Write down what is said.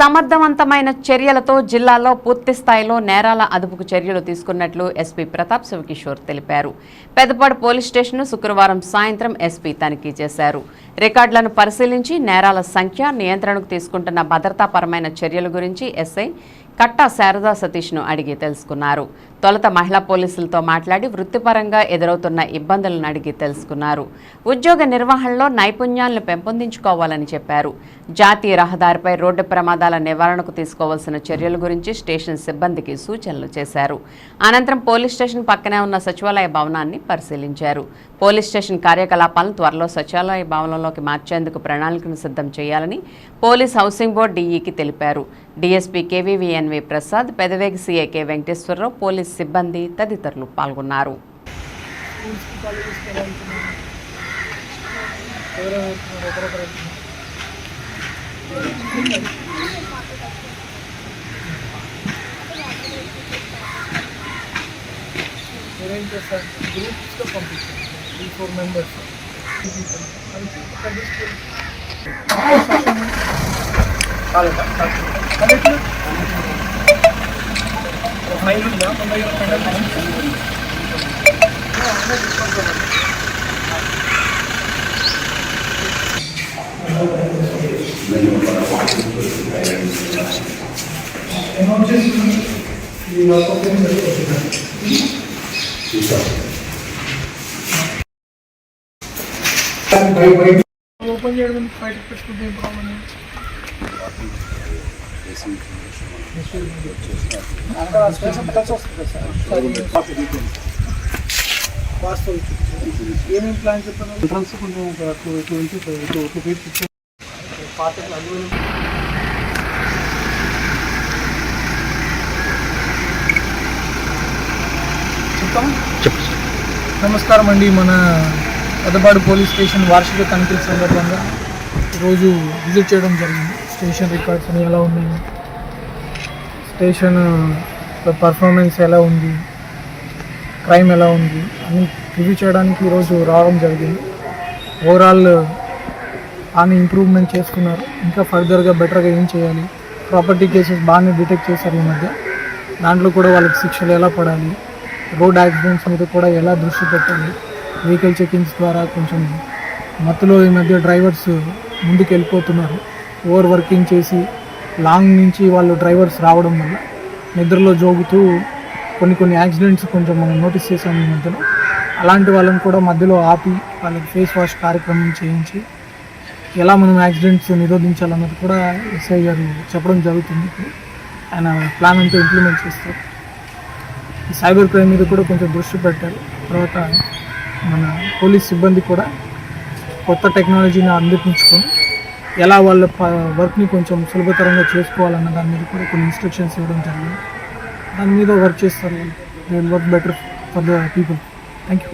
సమర్థవంతమైన చర్యలతో జిల్లాలో పూర్తి స్థాయిలో నేరాల అదుపుకు చర్యలు తీసుకున్నట్లు ఎస్పీ ప్రతాప్ శివకిషోర్ తెలిపారు. పెద్దపాడు పోలీస్ స్టేషన్ శుక్రవారం సాయంత్రం ఎస్పీ తనిఖీ చేశారు. రికార్డులను పరిశీలించి నేరాల సంఖ్య నియంత్రణకు తీసుకుంటున్న భద్రతాపరమైన చర్యల గురించి ఎస్ఐ కట్టా శారదా సతీష్ను అడిగి తెలుసుకున్నారు. తొలుత మహిళా పోలీసులతో మాట్లాడి వృత్తిపరంగా ఎదురవుతున్న ఇబ్బందులను అడిగి తెలుసుకున్నారు. ఉద్యోగ నిర్వహణలో నైపుణ్యాలను పెంపొందించుకోవాలని చెప్పారు. జాతీయ రహదారిపై రోడ్డు ప్రమాదాల నివారణకు తీసుకోవాల్సిన చర్యల గురించి స్టేషన్ సిబ్బందికి సూచనలు చేశారు. అనంతరం పోలీస్ స్టేషన్ పక్కనే ఉన్న సచివాలయ భవనాన్ని పరిశీలించారు. పోలీస్ స్టేషన్ కార్యకలాపాలను త్వరలో సచివాలయ భవనంలోకి మార్చేందుకు ప్రణాళికను సిద్ధం చేయాలని పోలీస్ హౌసింగ్ బోర్డు డీఈకి తెలిపారు. DSP KVVNV Prasad Pedavegi CAK Venkateswararao police సిబ్బంది తదితరులు పాల్గొన్నారు. త్రీ ఫోర్ మెంబర్స్ ఓపెన్ చేయడం బయటకు పెట్టుకుంటే ఏం ప్రాబ్లం ఏమేమి ప్లాన్ చెప్పారు ఎంట్రన్స్ కొంచెం ఒక టూ టూ టూ ఫీట్ పార్టీలు నమస్కారం అండి. మన పెద్దపాడు పోలీస్ స్టేషన్ వార్షిక తనిఖీల సందర్భంగా ఈరోజు విజిట్ చేయడం జరిగింది. స్టేషన్ రికార్డ్స్ అని ఎలా ఉన్నాయి స్టేషన్ పర్ఫార్మెన్స్ ఎలా ఉంది? క్రైమ్ ఎలా ఉంది? అని రివ్యూ చేయడానికి ఈరోజు రావడం జరిగింది. ఓవరాల్ ఆమె ఇంప్రూవ్మెంట్ చేసుకున్నారు ఇంకా ఫర్దర్గా బెటర్గా ఏం చేయాలి? ప్రాపర్టీ కేసెస్ బాగానే డిటెక్ట్ చేశారు ఈ మధ్య. దాంట్లో కూడా వాళ్ళకి శిక్షలు ఎలా పడాలి? రోడ్ యాక్సిడెంట్స్ మీద కూడా ఎలా దృష్టి పెట్టాలి? వెహికల్ చెకింగ్స్ ద్వారా కొంచెం మత్తులో ఈ మధ్య డ్రైవర్స్ ముందుకు వెళ్ళిపోతున్నారు. ఓవర్ వర్కింగ్ చేసి లాంగ్ నుంచి వాళ్ళు డ్రైవర్స్ రావడం వల్ల నిద్రలో జోగుతూ కొన్ని కొన్ని యాక్సిడెంట్స్ కొంచెం మనం నోటీస్ చేసాం ఈ మధ్యలో. అలాంటి వాళ్ళని కూడా మధ్యలో ఆపి వాళ్ళకి ఫేస్ వాష్ కార్యక్రమం చేయించి ఎలా మనం యాక్సిడెంట్స్ నిరోధించాలన్నది కూడా ఎస్ఐ గారు చెప్పడం జరుగుతుంది. ఆయన ప్లాన్ అంతా ఇంప్లిమెంట్ చేస్తారు. సైబర్ క్రైమ్ మీద కూడా కొంచెం దృష్టి పెట్టారు. తర్వాత మన పోలీస్ సిబ్బంది కూడా కొత్త టెక్నాలజీని అందిపించుకొని ఎలా వాళ్ళ ప- వర్క్ని కొంచెం సులభతరంగా చేసుకోవాలన్న దాని మీద కూడా కొన్ని ఇన్స్ట్రక్షన్స్ ఇవ్వడం జరిగింది. దాని మీద వర్క్ చేస్తారు. Work better for the people thank you